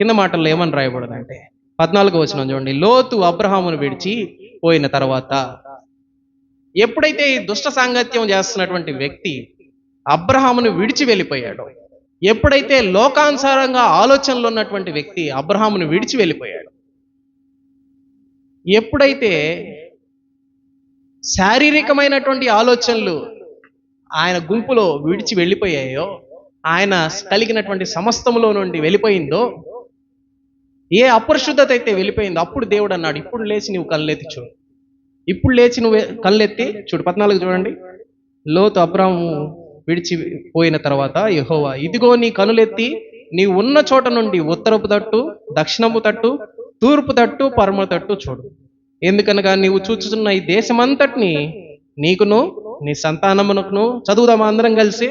కింద మాటల్లో ఏమని రాయబడదంటే పద్నాలుగు వచ్చిన చూడండి. లోతు అబ్రహామును విడిచి పోయిన తర్వాత ఎప్పుడైతే ఈ దుష్ట సాంగత్యం చేస్తున్నటువంటి వ్యక్తి అబ్రహామును విడిచి వెళ్ళిపోయాడో ఎప్పుడైతే లోకానుసారంగా ఆలోచనలు ఉన్నటువంటి వ్యక్తి అబ్రహామును విడిచి వెళ్ళిపోయాడు ఎప్పుడైతే శారీరకమైనటువంటి ఆలోచనలు ఆయన గుంపులో విడిచి వెళ్ళిపోయాయో ఆయన కలిగినటువంటి సమస్తములో నుండి వెళ్ళిపోయిందో ఏ అపరిశుద్ధత అయితే వెళ్ళిపోయిందో అప్పుడు దేవుడు అన్నాడు ఇప్పుడు లేచి నువ్వు కళ్ళెత్తి చూడు. ఇప్పుడు లేచి నువ్వు కళ్ళెత్తి చూడు. పద్నాలుగు చూడండి. లోతు అబ్రాము విడిచి పోయిన తర్వాత యహోవా ఇదిగో నీ కనులెత్తి నీ ఉన్న చోట నుండి ఉత్తరపు తట్టు దక్షిణపు తట్టు తూర్పు తట్టు పరమ తట్టు చూడు. ఎందుకనగా నీవు చూచుతున్న ఈ దేశమంతటిని నీకును నీ సంతానమునకును చదువుదామా అందరం కలిసి?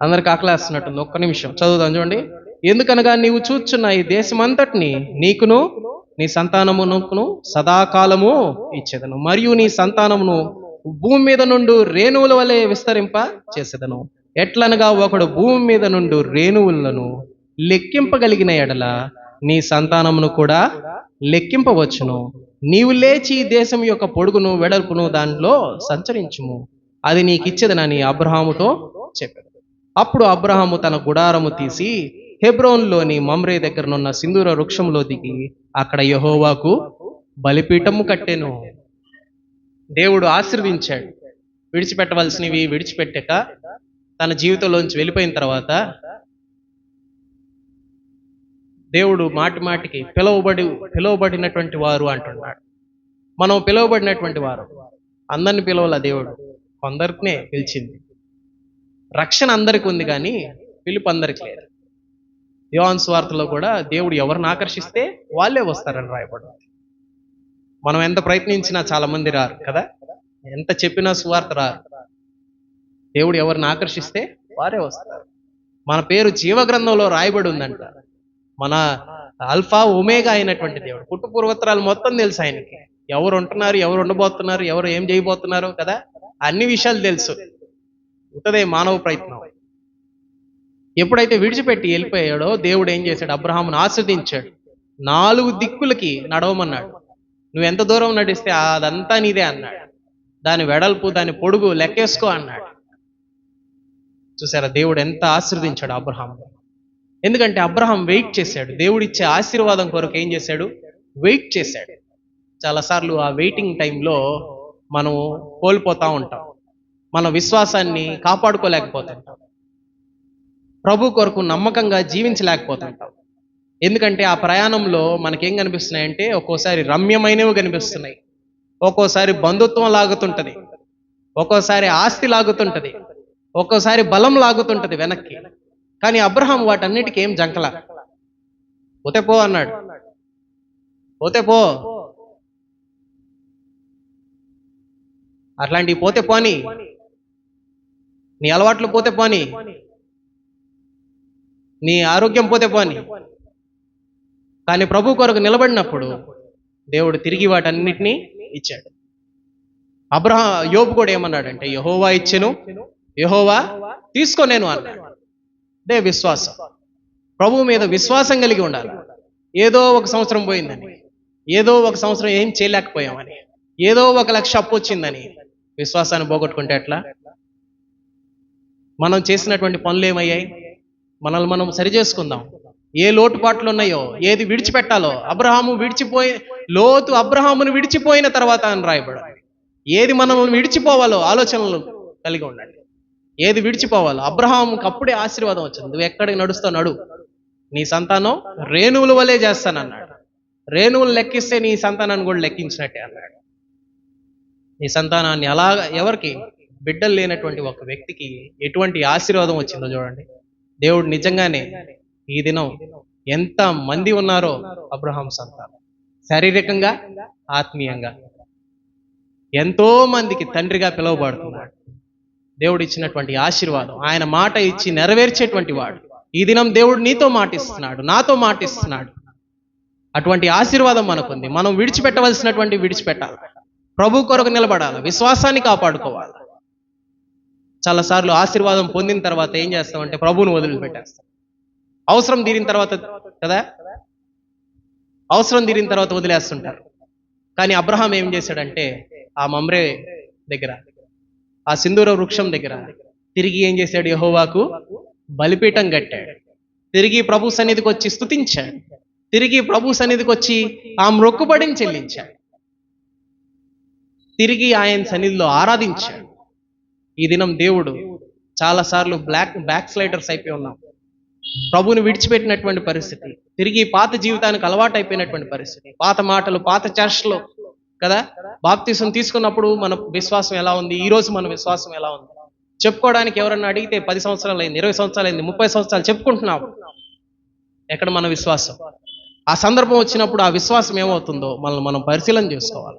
అందరికి ఆకలేస్తున్నట్టుంది ఒక్క నిమిషం చదువుదాం చూడండి. ఎందుకనగా నీవు చూచున్న ఈ దేశమంతటిని నీకును నీ సంతానమునకును సదాకాలము ఇచ్చేదను. మరియు నీ సంతానమును భూమి మీద నుండి రేణువుల వలె విస్తరింప చేసేదను. ఎట్లనగా ఒకడు భూమి మీద నుండి రేణువులను లెక్కింపగలిగిన ఎడల నీ సంతానమును కూడా లెక్కింపవచ్చును. నీవు లేచి దేశం యొక్క పొడుగును వెడల్పును దానిలో సంచరించుము. అది నీకిచ్చేదనని అబ్రహాముతో చెప్పాడు. అప్పుడు అబ్రహాము తన గుడారము తీసి హెబ్రోన్లోని మమ్రే దగ్గరనున్న సింధూర వృక్షంలో దిగి అక్కడ యహోవాకు బలిపీఠము కట్టెను. దేవుడు ఆశీర్వించాడు విడిచిపెట్టవలసినవి విడిచిపెట్టాక తన జీవితంలోంచి వెళ్ళిపోయిన తర్వాత దేవుడు మాటి మాటికి పిలువబడి పిలువబడినటువంటి వారు అంటున్నాడు. మనం పిలువబడినటువంటి వారు. అందరిని పిలవల దేవుడు. కొందరికినే పిలిచింది. రక్షణ అందరికి ఉంది కానీ పిలుపు అందరికి లేదు. యోహాన్ స్వార్థలో కూడా దేవుడు ఎవరిని ఆకర్షిస్తే వాళ్ళే వస్తారని రాయబడింది. మనం ఎంత ప్రయత్నించినా చాలా మంది రారు కదా? ఎంత చెప్పినా సువార్త రారు. దేవుడు ఎవరిని ఆకర్షిస్తే వారే వస్తారు. మన పేరు జీవగ్రంథంలో రాయబడి ఉందంట మన అల్ఫా ఒమేగా అయినటువంటి దేవుడు. పుట్టు పూర్వత్రాలు మొత్తం తెలుసు ఆయనకి. ఎవరు ఉంటున్నారు ఎవరు ఉండబోతున్నారు ఎవరు ఏం చేయబోతున్నారు కదా? అన్ని విషయాలు తెలుసు. ఉంటదే మానవ ప్రయత్నం. ఎప్పుడైతే విడిచిపెట్టి వెళ్ళిపోయాడో దేవుడు ఏం చేశాడు? అబ్రహామును ఆస్వాదించాడు నాలుగు దిక్కులకి నడవమన్నాడు. నువ్వు ఎంత దూరం నడిస్తే అదంతా నీదే అన్నాడు. దాని వెడల్పు దాని పొడుగు లెక్కేసుకో అన్నాడు. చూసారా? దేవుడు ఎంత ఆశీర్వదించాడు అబ్రహాం ఎందుకంటే అబ్రహాం వెయిట్ చేశాడు. దేవుడు ఇచ్చే ఆశీర్వాదం కొరకు ఏం చేశాడు? వెయిట్ చేశాడు. చాలాసార్లు ఆ వెయిటింగ్ టైంలో మనం కోల్పోతా ఉంటాం. మన విశ్వాసాన్ని కాపాడుకోలేకపోతుంటాం. ప్రభు కొరకు నమ్మకంగా జీవించలేకపోతుంటాం ఎందుకంటే ఆ ప్రయాణంలో మనకేం కనిపిస్తున్నాయంటే ఒక్కోసారి రమ్యమైనవి కనిపిస్తున్నాయి. ఒక్కోసారి బంధుత్వం లాగుతుంటది. ఒక్కోసారి ఆస్తి లాగుతుంటది. ఒక్కోసారి బలం లాగుతుంటది వెనక్కి. కానీ అబ్రహాం వాటన్నిటికీ ఏం జంకల? పోతే పో అన్నాడు. పోతే పో. అట్లాంటివి పోతే పోని. నీ అలవాట్లు పోతే పోని. నీ ఆరోగ్యం పోతే పోని. కానీ ప్రభు కొరకు నిలబడినప్పుడు దేవుడు తిరిగి వాటన్నిటినీ ఇచ్చాడు. అబ్రహా యోబు కూడా ఏమన్నాడంటే యహోవా ఇచ్చెను యహోవా తీసుకో నేను అన్నాడు. అదే విశ్వాసం. ప్రభు మీద విశ్వాసం కలిగి ఉండాలి. ఏదో ఒక సంవత్సరం పోయిందని ఏదో ఒక సంవత్సరం ఏం చేయలేకపోయామని ఏదో ఒక లక్ష అప్పు వచ్చిందని విశ్వాసాన్ని పోగొట్టుకుంటే ఎట్లా? మనం చేసినటువంటి పనులు ఏమయ్యాయి? మనల్ని మనం సరి చేసుకుందాం. ఏ లోటుపాట్లు ఉన్నాయో ఏది విడిచిపెట్టాలో అబ్రహాము విడిచిపోయి లోతు అబ్రహామును విడిచిపోయిన తర్వాత అని రాయబడు ఏది మనల్ని విడిచిపోవాలో ఆలోచనలు కలిగి ఉండండి. ఏది విడిచిపోవాలో అబ్రహాముకి అప్పుడే ఆశీర్వాదం వచ్చింది. నువ్వు ఎక్కడికి నడుస్తావు నడు. నీ సంతానం రేణువుల వలె చేస్తానన్నాడు. రేణువులు లెక్కిస్తే నీ సంతానాన్ని కూడా లెక్కించినట్టే అన్నాడు. నీ సంతానాన్ని అలా ఎవరికి? బిడ్డలు లేనటువంటి ఒక వ్యక్తికి ఎటువంటి ఆశీర్వాదం వచ్చిందో చూడండి. దేవుడు నిజంగానే ఈ దినం ఎంత మంది ఉన్నారో అబ్రహాం సంతానం. శారీరకంగా ఆత్మీయంగా. ఎంతో మందికి తండ్రిగా పిలువబడుతున్నాడు. దేవుడు ఇచ్చినటువంటి ఆశీర్వాదం ఆయన మాట ఇచ్చి నెరవేర్చేటువంటి వాడు. ఈ దినం దేవుడు నీతో మాటిస్తున్నాడు నాతో మాటిస్తున్నాడు. అటువంటి ఆశీర్వాదం మనకుంది. మనం విడిచిపెట్టవలసినటువంటి విడిచిపెట్టాలి. ప్రభు కొరకు నిలబడాలి. విశ్వాసాన్ని కాపాడుకోవాలి. చాలాసార్లు ఆశీర్వాదం పొందిన తర్వాత ఏం చేస్తామంటే ప్రభువును వదిలిపెట్టేస్తాం అవసరం తీరిన తర్వాత కదా? అవసరం తీరిన తర్వాత వదిలేస్తుంటారు. కానీ అబ్రహాం ఏం చేశాడంటే ఆ మమ్రే దగ్గర ఆ సింధూర వృక్షం దగ్గర తిరిగి ఏం చేశాడు? యహోవాకు బలిపీఠం కట్టాడు. తిరిగి ప్రభు సన్నిధికి వచ్చి స్తుతించాడు. తిరిగి ప్రభు సన్నిధికి వచ్చి ఆ మొక్కుబడిని చెల్లించాడు. తిరిగి ఆయన సన్నిధిలో ఆరాధించాడు. ఈ దినం దేవుడు చాలాసార్లు బ్లాక్ బ్యాక్ స్లైడర్స్ అయిపోయి ఉన్నాం. ప్రభువుని విడిచిపెట్టినటువంటి పరిస్థితి తిరిగి పాత జీవితానికి అలవాటు అయిపోయినటువంటి పరిస్థితి పాత మాటలు పాత చర్చలు కదా? బాప్తీసం తీసుకున్నప్పుడు మన విశ్వాసం ఎలా ఉంది? ఈ రోజు మన విశ్వాసం ఎలా ఉంది? చెప్పుకోవడానికి ఎవరన్నా అడిగితే పది సంవత్సరాలు అయింది ఇరవై సంవత్సరాలు అయింది ముప్పై సంవత్సరాలు చెప్పుకుంటున్నాం ఎక్కడ మన విశ్వాసం? ఆ సందర్భం వచ్చినప్పుడు ఆ విశ్వాసం ఏమవుతుందో మనల్ని మనం పరిశీలన చేసుకోవాలి.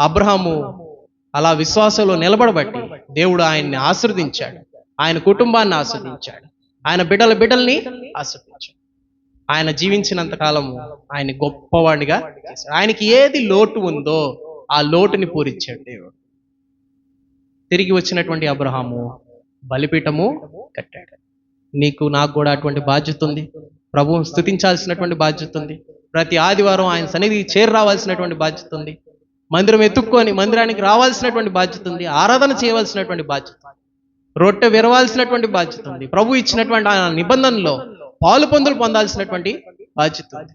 అబ్రహాము అలా విశ్వాసంలో నిలబడబట్టి దేవుడు ఆయన్ని ఆశ్రదించాడు ఆయన కుటుంబాన్ని ఆస్వాదించాడు ఆయన బిడ్డల బిడ్డల్ని ఆస్వాదించాడు ఆయన జీవించినంత కాలము ఆయన గొప్పవాడిగా చేశాడు. ఆయనకి ఏది లోటు ఉందో ఆ లోటుని పూరించాడు దేవుడు. తిరిగి వచ్చినటువంటి అబ్రహాము బలిపీఠము కట్టాడు. నీకు నాకు కూడా అటువంటి బాధ్యత ఉంది. ప్రభువును స్థుతించాల్సినటువంటి బాధ్యత ఉంది. ప్రతి ఆదివారం ఆయన సన్నిధికి చేరి రావాల్సినటువంటి బాధ్యత ఉంది. మందిరం ఎత్తుక్కొని మందిరానికి రావాల్సినటువంటి బాధ్యత ఉంది ఆరాధన చేయవలసినటువంటి బాధ్యత రొట్టె విరవాల్సినటువంటి బాధ్యత ఉంది ప్రభు ఇచ్చినటువంటి ఆయన నిబంధనలో పాలు పొందులు పొందాల్సినటువంటి బాధ్యత ఉంది.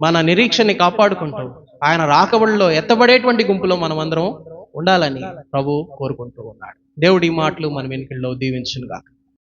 మన నిరీక్షని కాపాడుకుంటూ ఆయన రాకబడిలో ఎత్తబడేటువంటి గుంపులో మనమందరం ఉండాలని ప్రభు కోరుకుంటూ ఉన్నాడు. దేవుడి మాటలు మన వెనుకల్లో దీవించునుగాక.